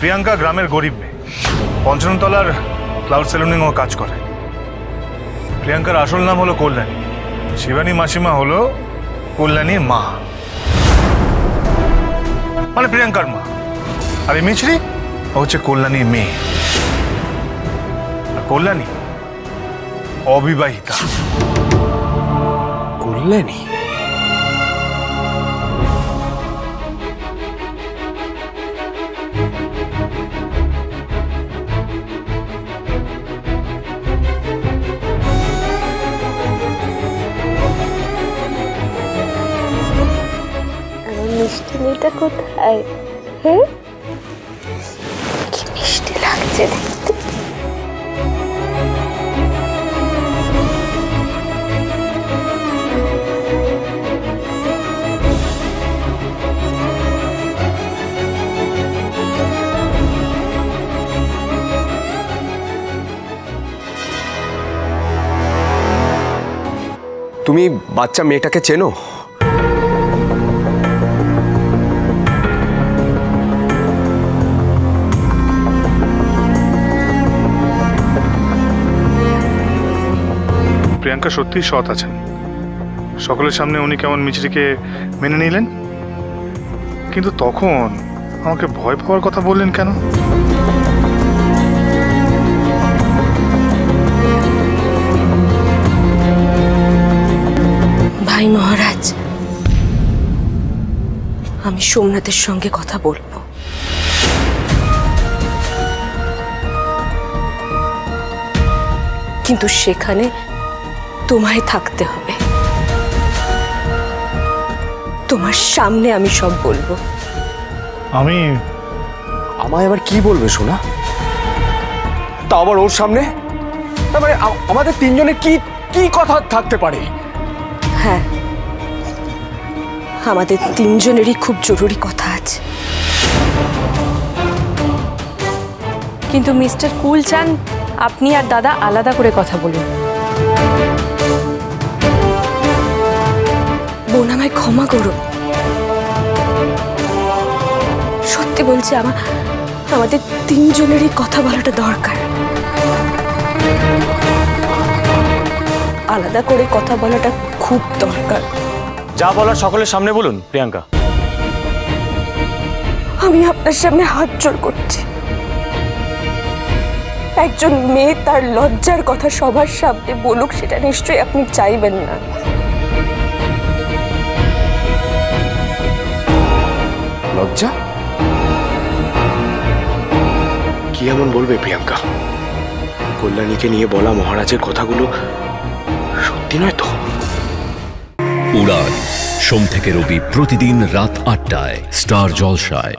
প্রিয়াঙ্কা গ্রামের গরিব মেয়ে। পঞ্চমতলার ক্লাউড সেলুনিং ও কাজ করে। প্রিয়াঙ্কার আসল নাম হলো কল্যাণী। শিবানী মাসিমা হলো কল্যাণীর মা। মানে প্রিয়াঙ্কার মা। আর এই মিছরি, ও হচ্ছে কল্যাণীর মেয়ে। আর কল্যাণী অবিবাহিতা। কল্যাণী? আমার মিষ্টি মেয়েটা কোথায়? হ্যাঁ কি মিষ্টি লাগছে দেখতে। তুমি বাচ্চা মেয়েটাকে চেনো? প্রিয়াঙ্কা সত্যিই সৎ আছেন। সকলের সামনে উনি কেমন মিছরিকে মেনে নিলেন? কিন্তু তখন আমাকে ভয় পাওয়ার কথা বললেন কেন? ভাই মহারাজ, আমি সোমনাথের সঙ্গে কথা বলব। কিন্তু সেখানে তোমায় থাকতে হবে। তোমার সামনে আমি সব বলব। আমি আমায় আবার কি বলবে শোনা তা আবার ওর সামনে? তারপরে আমাদের তিনজনের কি কি কথা থাকতে পারে? হ্যাঁ। আমাদের তিনজনেরই খুব জরুরি কথা আছে। কিন্তু মিস্টার কুল চান আপনি আর দাদা আলাদা করে কথা বলুন। ক্ষমা করো। সত্যি বলছি আমার আমাদের তিনজনেরই কথা বলাটা দরকার। আলাদা করে কথা বলাটা খুব দরকার। যা বলার সকলের সামনে বলুন প্রিয়াঙ্কা। আমি আপনার সামনে হাত জোর করছি। একজন মেয়ে তার লজ্জার কথা সবার সামনে বলুক সেটা নিশ্চয়ই আপনি চাইবেন না। কি এমন বলবে প্রিয়াঙ্কা? কল্যাণীকে নিয়ে বলা মহারাজের কথাগুলো সত্যি নয় তো? উড়ান, সোম থেকে রবি প্রতিদিন রাত আটটায়, স্টার জলসায়।